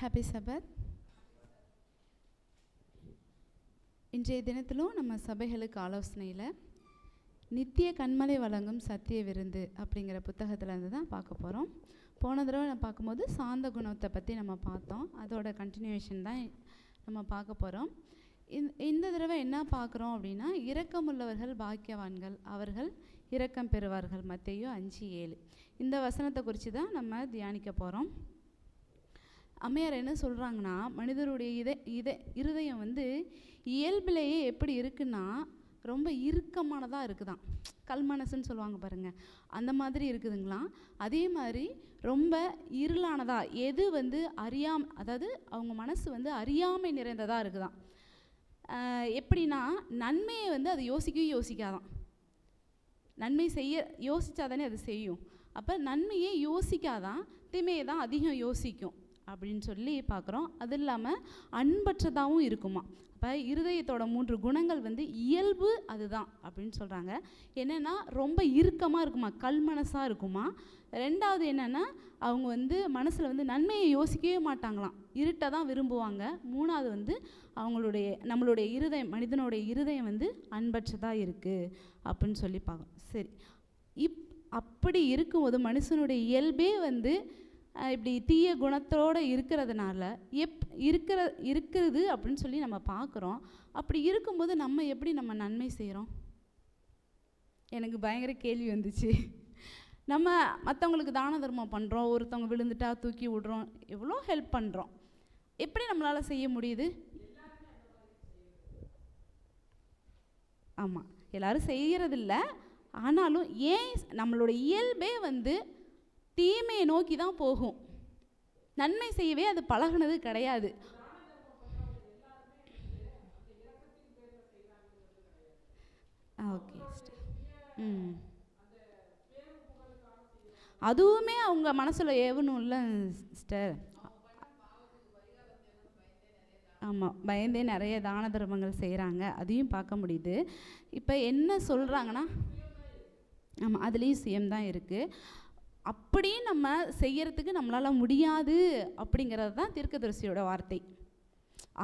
Happy சபத் இன்றைய தினத்திலும் நம்ம சபைகளுக்கு ஆலோசனையில் நித்திய கண்மலை வழங்கும் சத்திய விருந்து அப்படிங்கிற புத்தகத்திலேருந்து தான் பார்க்க போகிறோம் போன தடவை நான் பார்க்கும்போது சாந்த குணத்தை பற்றி நம்ம பார்த்தோம். அதோட கண்டினியூஷன் தான் நம்ம பார்க்க போகிறோம் இந்த இந்த தடவை என்ன பார்க்குறோம் அப்படின்னா இரக்கமுள்ளவர்கள் பாக்கியவான்கள் அவர்கள் இரக்கம் பெறுவார்கள். மத்தையோ அஞ்சு ஏழு. இந்த வசனத்தை குறித்து தான் நம்ம தியானிக்க போகிறோம் அம்மையார் என்ன சொல்கிறாங்கன்னா மனிதருடைய இத இதை இருதயம் வந்து இயல்பிலேயே எப்படி இருக்குன்னா ரொம்ப இறுக்கமானதாக இருக்குதான். கல் மனசுன்னு சொல்லுவாங்க பாருங்க. அந்த மாதிரி இருக்குதுங்களாம். அதே மாதிரி ரொம்ப இருளானதாக எது வந்து அறியாம அதாவது அவங்க மனசு வந்து அறியாமை நிறைந்ததாக இருக்குதான். எப்படின்னா நன்மையை வந்து அது யோசிக்கவே யோசிக்காதான். நன்மை செய்ய யோசிச்சாதானே அது செய்யும். அப்போ நன்மையை யோசிக்காதான் தீமையை தான் அதிகம் யோசிக்கும். அப்படின்னு சொல்லி பார்க்குறோம். அது இல்லாமல் அன்பற்றதாகவும் இருக்குமா? இப்போ இருதயத்தோட மூன்று குணங்கள் வந்து இயல்பு அதுதான் அப்படின்னு சொல்கிறாங்க என்னென்னா ரொம்ப இறுக்கமாக இருக்குமா? கல் மனசாக இருக்குமா? ரெண்டாவது என்னென்னா அவங்க வந்து மனசில் வந்து நன்மையை யோசிக்கவே மாட்டாங்களாம். இருட்டை தான் விரும்புவாங்க. மூணாவது வந்து அவங்களுடைய நம்மளுடைய இருதயம் மனிதனுடைய இருதயம் வந்து அன்பற்றதாக இருக்குது அப்படின்னு சொல்லி பார்க்கணும் சரி. இப் அப்படி இருக்கும்போது மனுஷனுடைய இயல்பே வந்து இப்படி தீய குணத்தோடு இருக்கிறதுனால எப் இருக்கிற இருக்கிறது அப்படின்னு சொல்லி நம்ம பார்க்குறோம். அப்படி இருக்கும்போது நம்ம எப்படி நம்ம நன்மை செய்கிறோம்? எனக்கு பயங்கர கேள்வி வந்துச்சு. நம்ம மற்றவங்களுக்கு தான தர்மம் பண்ணுறோம் ஒருத்தவங்க விழுந்துட்டா தூக்கி விடுறோம். எவ்வளோ ஹெல்ப் பண்ணுறோம் எப்படி நம்மளால் செய்ய முடியுது? ஆமாம் எல்லாரும் செய்கிறதில்ல ஆனாலும் ஏன் நம்மளோட இயல்பே வந்து தீமையை நோக்கி தான் போகும். நன்மை செய்யவே அது பழகுனது கிடையாது. ஓகே ம். அதுவுமே அவங்க மனசுல ஏவணும்ல சிஸ்டர். ஆமாம் பயந்தே நிறைய தான தர்மங்கள் செய்கிறாங்க அதையும் பார்க்க முடியுது. இப்போ என்ன சொல்கிறாங்கன்னா ஆமாம் அதுலேயும் சுயம் தான் இருக்குது அப்படியே நம்ம செய்யறதுக்கு நம்மளால் முடியாது அப்படிங்கிறது தான் தீர்க்கதரிசியோட வார்த்தை.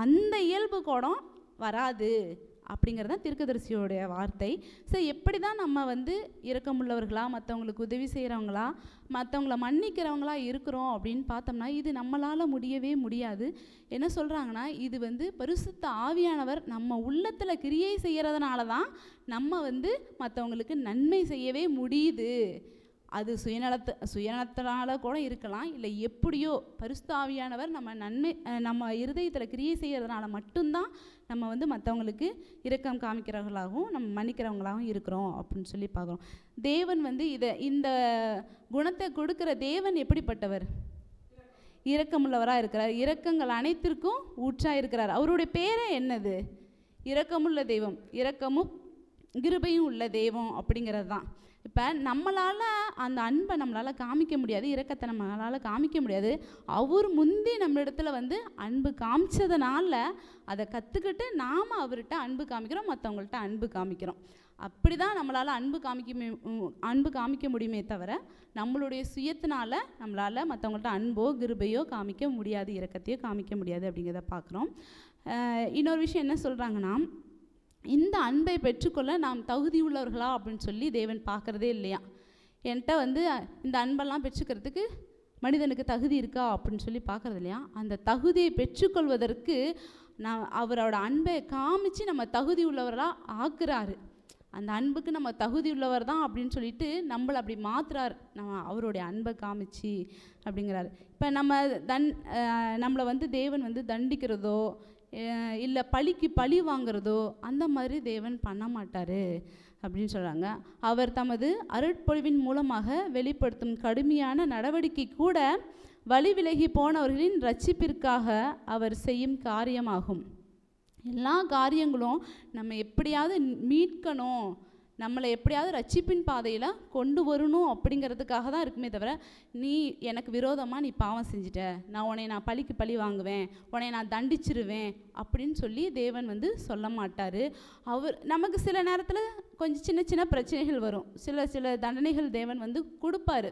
அந்த இயல்பு கூடம் வராது அப்படிங்கிறது தான் தீர்க்கதரிசியோடைய வார்த்தை. ஸோ எப்படி தான் நம்ம வந்து இரக்கமுள்ளவர்களா மற்றவங்களுக்கு உதவி செய்கிறவங்களா மற்றவங்கள மன்னிக்கிறவங்களா இருக்கிறோம் அப்படின்னு பார்த்தோம்னா இது நம்மளால் முடியவே முடியாது. என்ன சொல்கிறாங்கன்னா இது வந்து பரிசுத்த ஆவியானவர் நம்ம உள்ளத்தில் கிரியை செய்கிறதுனால தான் நம்ம வந்து மற்றவங்களுக்கு நன்மை செய்யவே முடியுது. அது சுயநலத்து சுயநலத்தினால கூட இருக்கலாம். இல்லை எப்படியோ பரிசுத்தாவியானவர் நம்ம நன்மை நம்ம இருதயத்தில் கிரியை செய்கிறதுனால மட்டும்தான் நம்ம வந்து மற்றவங்களுக்கு இரக்கம் காமிக்கிறவர்களாகவும் நம்ம மன்னிக்கிறவங்களாகவும் இருக்கிறோம் அப்படின்னு சொல்லி பார்க்குறோம். தேவன் வந்து இதை இந்த குணத்தை கொடுக்குற தேவன் எப்படிப்பட்டவர்? இரக்கமுள்ளவராக இருக்கிறார். இரக்கங்கள் அனைத்திற்கும் ஊற்றாக இருக்கிறார். அவருடைய பேரே என்னது? இரக்கமுள்ள தெய்வம். இரக்கமும் கிருபையும் உள்ள தெய்வம் அப்படிங்கிறது தான் இப்போ நம்மளால் அந்த அன்பை நம்மளால் காமிக்க முடியாது இரக்கத்தை நம்மளால் காமிக்க முடியாது. அவர் முந்தி நம்ம இடத்துல வந்து அன்பு காமிச்சதுனால அதை கற்றுக்கிட்டு நாம் அவர்கிட்ட அன்பு காமிக்கிறோம் மற்றவங்கள்ட்ட அன்பு காமிக்கிறோம். அப்படி தான் நம்மளால் அன்பு காமிக்க அன்பு காமிக்க முடியுமே தவிர நம்மளுடைய சுயத்தினால் நம்மளால் மற்றவங்கள்ட்ட அன்போ கிருபையோ காமிக்க முடியாது இரக்கத்தையோ காமிக்க முடியாது அப்படிங்கிறத பார்க்குறோம். இன்னொரு விஷயம் என்ன சொல்கிறாங்கன்னா இந்த அன்பை பெற்றுக்கொள்ள நாம் தகுதியுள்ளவர்களா அப்படின்னு சொல்லி தேவன் பார்க்குறதே இல்லையா? என்கிட்ட வந்து இந்த அன்பெல்லாம் பெற்றுக்கிறதுக்கு மனிதனுக்கு தகுதி இருக்கா அப்படின்னு சொல்லி பார்க்குறது இல்லையா? அந்த தகுதியை பெற்றுக்கொள்வதற்கு நான் அவரோட அன்பை காமிச்சு நம்ம தகுதி உள்ளவர்களாக ஆக்குறாரு. அந்த அன்புக்கு நம்ம தகுதி உள்ளவர் தான் அப்படின்னு சொல்லிட்டு நம்மளை அப்படி மாற்றுறார் நம்ம அவருடைய அன்பை காமிச்சு அப்படிங்கிறாரு. இப்போ நம்ம தன் நம்மளை வந்து தேவன் வந்து தண்டிக்கிறதோ இல்லை பழிக்கு பழி வாங்குறதோ அந்த மாதிரி தேவன் பண்ண மாட்டார் அப்படின்னு சொல்கிறாங்க அவர் தமது அருட்பொழிவின் மூலமாக வெளிப்படுத்தும் கடுமையான நடவடிக்கை கூட வழி விலகி போனவர்களின் ரட்சிப்பிற்காக அவர் செய்யும் காரியமாகும். எல்லா காரியங்களும் நம்ம எப்படியாவது மீட்கணும். நம்மளை எப்படியாவது ரட்சிப்பின் பாதையில் கொண்டு வரணும் அப்படிங்கிறதுக்காக தான் இருக்குமே தவிர நீ எனக்கு விரோதமாக நீ பாவம் செஞ்சிட்ட. நான் உன்னை நான் பழிக்கு பழி வாங்குவேன். உன்னை நான் தண்டிச்சிருவேன். அப்படின்னு சொல்லி தேவன் வந்து சொல்ல மாட்டார். அவர் நமக்கு சில நேரத்தில் கொஞ்சம் சின்ன சின்ன பிரச்சனைகள் வரும். சில சில தண்டனைகள் தேவன் வந்து கொடுப்பாரு.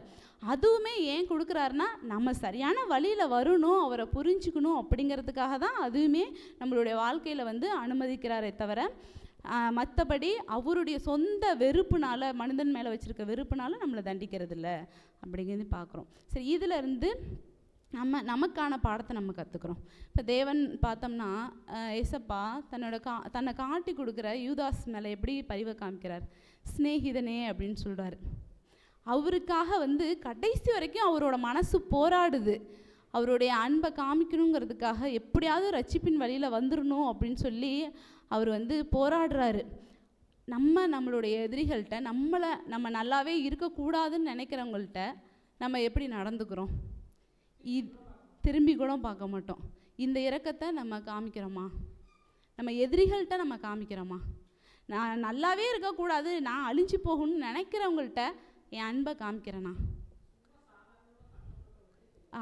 அதுவுமே ஏன் கொடுக்குறாருன்னா நம்ம சரியான வழியில் வரணும் அவரை புரிஞ்சுக்கணும் அப்படிங்கிறதுக்காக தான் அதுவுமே நம்மளுடைய வாழ்க்கையில் வந்து அனுமதிக்கிறாரே தவிர மற்றபடி அவருடைய சொந்த வெறுப்புனால் மனிதன் மேலே வச்சுருக்க வெறுப்புனால நம்மளை தண்டிக்கிறது இல்லை அப்படிங்கிறது பார்க்குறோம் சரி இதிலிருந்து நம்ம நமக்கான பாடத்தை நம்ம கற்றுக்குறோம் இப்போ தேவன் பார்த்தோம்னா அஹ், ஏசப்பா தன்னோட கா தன்னை காட்டி கொடுக்குற யூதாஸ் மேலே எப்படி பரிவை காமிக்கிறார்? சிநேகிதனே அப்படின்னு சொல்கிறாரு அவருக்காக வந்து கடைசி வரைக்கும் அவரோட மனசு போராடுது. அவருடைய அன்பை காமிக்கணுங்கிறதுக்காக எப்படியாவது ரட்சிப்பின் வழியில் வந்துடணும் அப்படின்னு சொல்லி அவர் வந்து போராடுறாரு. நம்ம நம்மளுடைய எதிரிகள்கிட்ட நம்மளை நம்ம நல்லாவே இருக்கக்கூடாதுன்னு நினைக்கிறவங்கள்ட்ட நம்ம எப்படி நடந்துக்கிறோம்? இ திரும்பி கூட பார்க்க மாட்டோம். இந்த இறக்கத்தை நம்ம காமிக்கிறோமா? நம்ம எதிரிகள்கிட்ட நம்ம காமிக்கிறோமா? நான் நல்லாவே இருக்கக்கூடாது நான் அழிஞ்சு போகணும்னு நினைக்கிறவங்கள்ட்ட என் அன்பை காமிக்கிறேனா?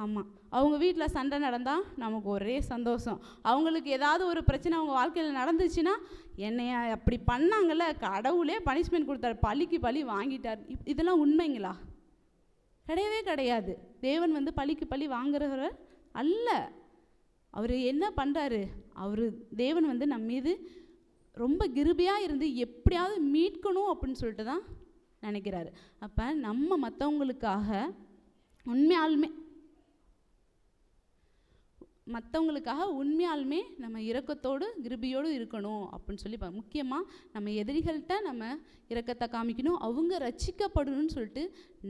ஆமாம் அவங்க வீட்டில் சண்டை நடந்தால் நமக்கு ஒரே சந்தோஷம். அவங்களுக்கு ஏதாவது ஒரு பிரச்சனை அவங்க வாழ்க்கையில் நடந்துச்சுன்னா என்னைய அப்படி பண்ணாங்கல்ல கடவுளே பனிஷ்மெண்ட் கொடுத்தாரு பழிக்கு பழி வாங்கிட்டார். இப்- இதெல்லாம் உண்மைங்களா? கிடையவே கிடையாது. தேவன் வந்து பழிக்கு பழி வாங்குறவர் அல்ல. அவர் என்ன பண்ணுறாரு அவர் தேவன் வந்து நம்ம மீது ரொம்ப கிருபியாக இருந்து எப்படியாவது மீட்கணும் அப்படின்னு சொல்லிட்டு தான் நினைக்கிறாரு. அப்போ நம்ம மற்றவங்களுக்காக உண்மையாலுமே மற்றவங்களுக்காக உண்மையாலுமே நம்ம இரக்கத்தோடு கிருபியோடு இருக்கணும் அப்படின்னு சொல்லி முக்கியமாக நம்ம எதிரிகள்கிட்ட நம்ம இரக்கத்தை காமிக்கணும் அவங்க ரட்சிக்கப்படணும்னு சொல்லிட்டு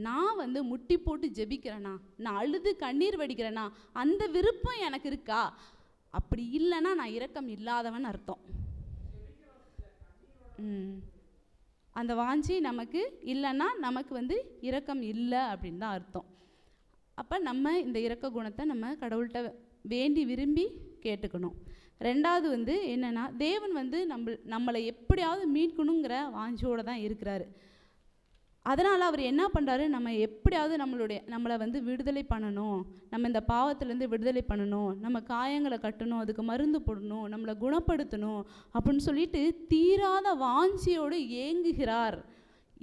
நான் வந்து முட்டி போட்டு ஜெபிக்கிறேனா? நான் அழுது கண்ணீர் வடிக்கிறேனா? அந்த விருப்பம் எனக்கு இருக்கா? அப்படி இல்லைன்னா நான் இரக்கம் இல்லாதவன் அர்த்தம். அந்த வாஞ்சி நமக்கு இல்லைன்னா நமக்கு வந்து இரக்கம் இல்லை அப்படின்னு தான் அர்த்தம். அப்போ நம்ம இந்த இரக்க குணத்தை நம்ம கடவுள்கிட்ட வேண்டி விரும்பி கேட்டுக்கணும். ரெண்டாவது வந்து என்னென்னா தேவன் வந்து நம்ம நம்மளை எப்படியாவது மீட்கணுங்கிற வாஞ்சியோடு தான் இருக்கிறாரு. அதனால் அவர் என்ன பண்ணுறாரு நம்ம எப்படியாவது நம்மளுடைய நம்மளை வந்து விடுதலை பண்ணணும். நம்ம இந்த பாவத்திலேருந்து விடுதலை பண்ணணும். நம்ம காயங்களை கட்டணும். அதுக்கு மருந்து போடணும். நம்மளை குணப்படுத்தணும் அப்படின்னு சொல்லிட்டு தீராத வாஞ்சியோடு ஏங்குகிறார்.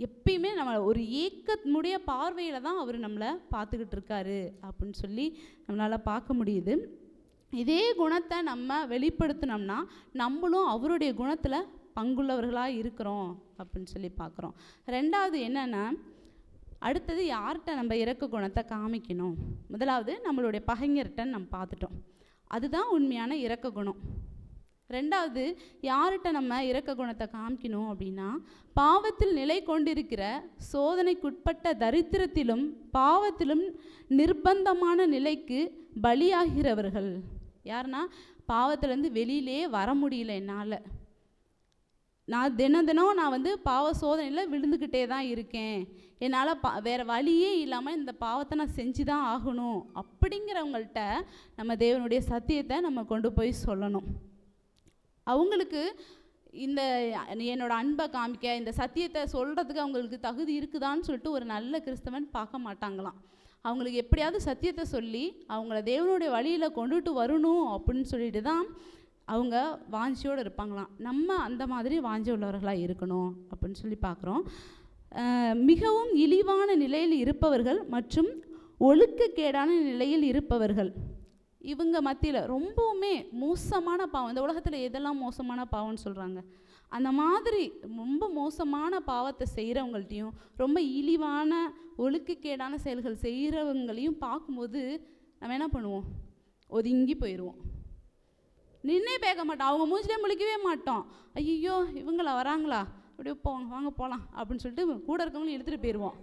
எப்பயுமே நம்ம ஒரு ஏக்கமுடைய பார்வையில் தான் அவர் நம்மளை பார்த்துக்கிட்டு இருக்காரு அப்படின்னு சொல்லி நம்மளால் பார்க்க முடியுது. இதே குணத்தை நம்ம வெளிப்படுத்தினோம்னா நம்மளும் அவருடைய குணத்தில் பங்குள்ளவர்களாக இருக்கிறோம் அப்படின்னு சொல்லி பார்க்குறோம். ரெண்டாவது என்னென்னா அடுத்தது யார்கிட்ட நம்ம இறக்க குணத்தை காமிக்கணும்? முதலாவது நம்மளுடைய பகைஞர்கிட்ட நம்ம பார்த்துட்டோம். அதுதான் உண்மையான இறக்க குணம். ரெண்டாவது யார்கிட்ட நம்ம இறக்க குணத்தை காமிக்கணும் அப்படின்னா பாவத்தில் நிலை கொண்டிருக்கிற சோதனைக்குட்பட்ட தரித்திரத்திலும் பாவத்திலும் நிர்பந்தமான நிலைக்கு பலியாகிறவர்கள். யாருன்னா பாவத்திலேருந்து வெளியிலே வர முடியல என்னால். நான் தினம் தினம் நான் வந்து பாவ சோதனையில் விழுந்துக்கிட்டே தான் இருக்கேன். என்னால் பா வேறு வழியே இல்லாமல் இந்த பாவத்தை நான் செஞ்சு தான் ஆகணும் அப்படிங்கிறவங்கள்ட்ட நம்ம தேவனுடைய சத்தியத்தை நம்ம கொண்டு போய் சொல்லணும். அவங்களுக்கு இந்த என்னோட அன்பை காமிக்க இந்த சத்தியத்தை சொல்கிறதுக்கு அவங்களுக்கு தகுதி இருக்குதான்னு சொல்லிட்டு ஒரு நல்ல கிறிஸ்தவன் பார்க்க மாட்டாங்களாம். அவங்களுக்கு எப்படியாவது சத்தியத்தை சொல்லி அவங்கள தேவனுடைய வழியில் கொண்டுட்டு வரணும் அப்படின்னு சொல்லிட்டு தான் அவங்க வாஞ்சியோடு இருப்பாங்களாம். நம்ம அந்த மாதிரி வாஞ்சி உள்ளவர்களாக இருக்கணும் அப்படின்னு சொல்லி பார்க்குறோம். மிகவும் இழிவான நிலையில் இருப்பவர்கள் மற்றும் ஒழுக்கக்கேடான நிலையில் இருப்பவர்கள். இவங்க மத்தியில் ரொம்பவுமே மோசமான பாவம். இந்த உலகத்தில் எதெல்லாம் மோசமான பாவம்னு சொல்கிறாங்க அந்த மாதிரி ரொம்ப மோசமான பாவத்தை செய்கிறவங்கள்ட்டையும் ரொம்ப இழிவான ஒழுக்கக்கேடான செயல்கள் செய்கிறவங்களையும் பார்க்கும்போது நம்ம என்ன பண்ணுவோம்? ஒதுங்கி போயிடுவோம் நின்னே பேக்க மாட்டோம். அவங்க மூஞ்சிலே முழிக்கவே மாட்டோம். ஐயோ இவங்களா வராங்களா? அப்படியே போவாங்க வாங்க போகலாம் அப்படின்னு சொல்லிட்டு கூட இருக்கவங்களும் எடுத்துகிட்டு போயிடுவோம்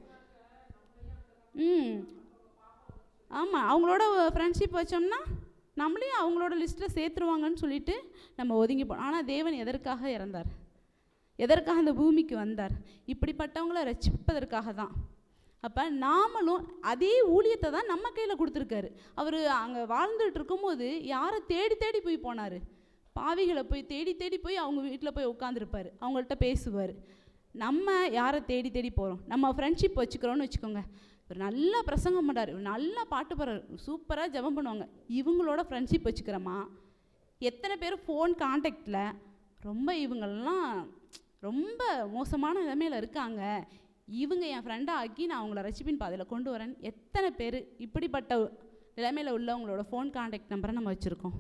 ம். ஆமாம் அவங்களோட ஃப்ரெண்ட்ஷிப் வச்சோம்னா நம்மளையும் அவங்களோட லிஸ்ட்டில் சேர்த்துருவாங்கன்னு சொல்லிட்டு நம்ம ஒதுங்கி போனோம் ஆனால் தேவன் எதற்காக இறந்தார்? எதற்காக அந்த பூமிக்கு வந்தார்? இப்படிப்பட்டவங்கள ரசிப்பதற்காக தான். அப்போ நாமளும் அதே ஊழியத்தை தான் நம்ம கையில் கொடுத்துருக்காரு. அவர் அங்கே வாழ்ந்துட்டு இருக்கும்போது யாரை தேடி தேடி போய் போனார்? பாவிகளை போய் தேடி தேடி போய் அவங்க வீட்டில் போய் உட்காந்துருப்பார் அவங்கள்ட்ட பேசுவார். நம்ம யாரை தேடி தேடி போகிறோம் நம்ம ஃப்ரெண்ட்ஷிப் வச்சுக்கிறோன்னு வச்சுக்கோங்க. ஒரு நல்லா பிரசங்கம் பண்ணுறாரு இவர் நல்லா பாட்டு பாடுறாரு. சூப்பராக ஜெபம் பண்ணுவாங்க. இவங்களோட ஃப்ரெண்ட்ஷிப் வச்சுக்கிறோமா எத்தனை பேர் ஃபோன் காண்டாக்டில் ரொம்ப இவங்கெல்லாம் ரொம்ப மோசமான நிலைமையில் இருக்காங்க. இவங்க என் ஃப்ரெண்டாக ஆக்கி நான் அவங்கள ரசிப்பின் பாதையில் கொண்டு வரேன். எத்தனை பேர் இப்படிப்பட்ட நிலைமையில் உள்ளவங்களோட ஃபோன் காண்டாக்ட் நம்பரை நம்ம வச்சுருக்கோம்.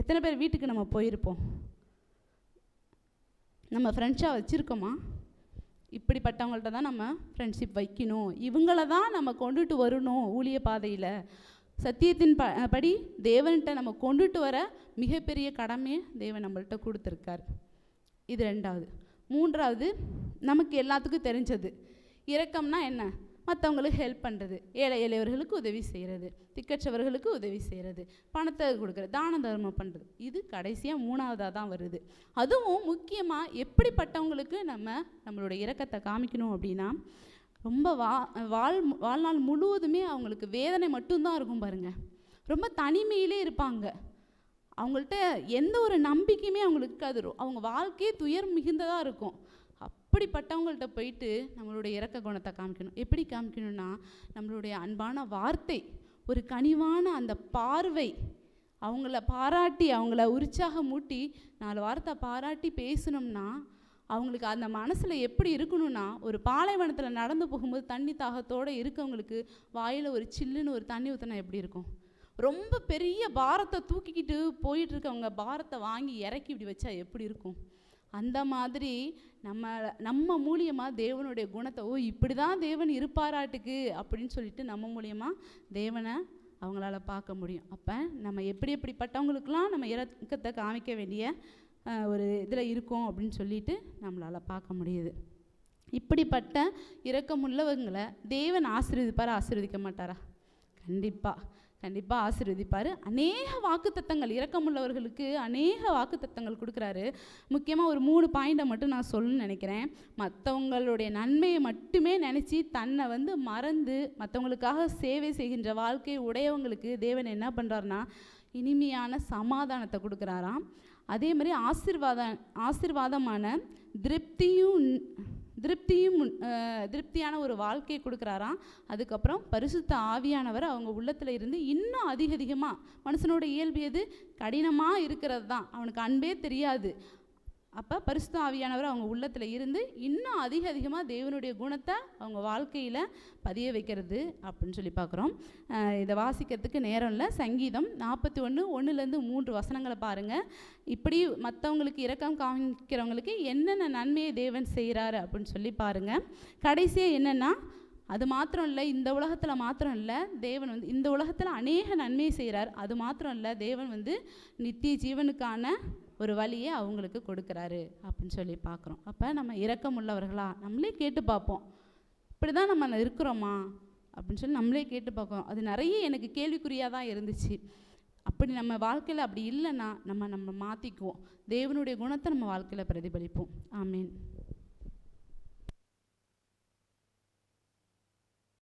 எத்தனை பேர் வீட்டுக்கு நம்ம போயிருப்போம். நம்ம ஃப்ரெண்ட்ஸாக வச்சுருக்கோமா? இப்படிப்பட்டவங்கள்ட்ட தான் நம்ம ஃப்ரெண்ட்ஷிப் வைக்கணும். இவங்கள தான் நம்ம கொண்டுட்டு வரணும் ஊழிய பாதையில். சத்தியத்தின் ப படி தேவன்கிட்ட நம்ம கொண்டுட்டு வர மிகப்பெரிய கடமையை தேவன் நம்மள்கிட்ட கொடுத்துருக்கார். இது ரெண்டாவது. மூன்றாவது நமக்கு எல்லாத்துக்கும் தெரிஞ்சது. இரக்கம்னா என்ன? மற்றவங்களுக்கு ஹெல்ப் பண்ணுறது ஏழை எளியவர்களுக்கு உதவி செய்கிறது திக்கற்றவர்களுக்கு உதவி செய்கிறது பணத்தை கொடுக்குறது தான தர்மம் பண்ணுறது இது கடைசியாக மூணாவதாக தான் வருது. அதுவும் முக்கியமாக எப்படிப்பட்டவங்களுக்கு நம்ம நம்மளுடைய இரக்கத்தை காமிக்கணும் அப்படின்னா ரொம்ப வா வாழ் வாழ்நாள் முழுவதுமே அவங்களுக்கு வேதனை மட்டும்தான் இருக்கும் பாருங்கள் ரொம்ப தனிமையிலே இருப்பாங்க. அவங்கள்ட்ட எந்த ஒரு நம்பிக்கையுமே அவங்களுக்கு இருக்காது. அவங்க வாழ்க்கையே துயர் மிகுந்ததாக இருக்கும். அப்படிப்பட்டவங்கள்ட்ட போயிட்டு நம்மளுடைய இறக்க குணத்தை காமிக்கணும். எப்படி காமிக்கணும்னா நம்மளுடைய அன்பான வார்த்தை ஒரு கனிவான அந்த பார்வை அவங்கள பாராட்டி அவங்கள உற்சாகமூட்டி நாலு வார்த்தை பாராட்டி பேசணும்னா அவங்களுக்கு அந்த மனசில் எப்படி இருக்கணும்னா ஒரு பாலைவனத்தில் நடந்து போகும்போது தண்ணி தாகத்தோடு இருக்கவங்களுக்கு வாயில் ஒரு சில்லுன்னு ஒரு தண்ணி ஊற்றினா எப்படி இருக்கும்? ரொம்ப பெரிய பாரத்தை தூக்கிக்கிட்டு போயிட்டுருக்கவங்க பாரத்தை வாங்கி இறக்கி இப்படி வச்சா எப்படி இருக்கும்? அந்த மாதிரி நம்ம நம்ம மூலியமாக தேவனுடைய குணத்தை ஓ இப்படி தான் தேவன் இருப்பாராட்டுக்கு அப்படின்னு சொல்லிட்டு நம்ம மூலியமாக தேவனை அவங்களால பார்க்க முடியும். அப்போ நம்ம எப்படி எப்படிப்பட்டவங்களுக்கெல்லாம் நம்ம இறக்கத்தை காமிக்க வேண்டிய ஒரு இதில் இருக்கோம் அப்படின்னு சொல்லிட்டு நம்மளால் பார்க்க முடியுது. இப்படிப்பட்ட இரக்கமுள்ளவங்களை தேவன் ஆசீர்வதிப்பார் ஆசீர்வதிக்க மாட்டாரா? கண்டிப்பாக கண்டிப்பாக ஆசீர்வதிப்பார். அநேக வாக்குத்தத்தங்கள் இரக்கமுள்ளவர்களுக்கு அநேக வாக்குத்தத்தங்கள் கொடுக்குறாரு. முக்கியமாக ஒரு மூணு பாயிண்டை மட்டும் நான் சொல்லணும்னு நினைக்கிறேன். மற்றவங்களுடைய நன்மையை மட்டுமே நினச்சி தன்னை வந்து மறந்து மற்றவங்களுக்காக சேவை செய்கின்ற வாழ்க்கை உடையவங்களுக்கு தேவன் என்ன பண்ணுறாருனா இனிமையான சமாதானத்தை கொடுக்குறாராம். அதே மாதிரி ஆசிர்வாத ஆசீர்வாதமான திருப்தியும் திருப்தியும் திருப்தியான ஒரு வாழ்க்கையை கொடுக்குறாராம். அதுக்கப்புறம் பரிசுத்த ஆவியானவர் அவங்க உள்ளத்தில் இருந்து இன்னும் அதிக அதிகமாக மனுஷனோட இயல்பு எது? கடினமாக இருக்கிறது தான் அவனுக்கு அன்பே தெரியாது. அப்போ பரிசுத்த ஆவியானவர் அவங்க உள்ளத்தில் இருந்து இன்னும் அதிக அதிகமாக தேவனுடைய குணத்தை அவங்க வாழ்க்கையில் பதிய வைக்கிறது அப்படின்னு சொல்லி பார்க்குறோம். இதை வாசிக்கிறதுக்கு நேரம் இல்லை. சங்கீதம் நாற்பத்தி ஒன்று ஒன்றுலேருந்து மூன்று வசனங்களை பாருங்கள் இப்படி மற்றவங்களுக்கு இரக்கம் காமிக்கிறவங்களுக்கு என்னென்ன நன்மையை தேவன் செய்கிறாரு அப்படின்னு சொல்லி பாருங்கள் கடைசியாக என்னென்னா அது மாத்திரம் இல்லை இந்த உலகத்தில் மாத்திரம் இல்லை தேவன் வந்து இந்த உலகத்தில் அநேக நன்மை செய்கிறார் அது மாத்திரம் இல்லை தேவன் வந்து நித்திய ஜீவனுக்கான ஒரு வழியை அவங்களுக்கு கொடுக்குறாரு அப்படின்னு சொல்லி பார்க்குறோம். அப்போ நம்ம இரக்கம் உள்ளவர்களா நம்மளே கேட்டு பார்ப்போம். இப்படி தான் நம்ம இருக்கிறோமா? அப்படின்னு சொல்லி நம்மளே கேட்டு பார்க்குறோம். அது நிறைய எனக்கு கேள்விக்குறியாக தான் இருந்துச்சு. அப்படி நம்ம வாழ்க்கையில் அப்படி இல்லைன்னா நம்ம நம்ம மாற்றிக்குவோம் தேவனுடைய குணத்தை நம்ம வாழ்க்கையில் பிரதிபலிப்போம். ஆமீன்.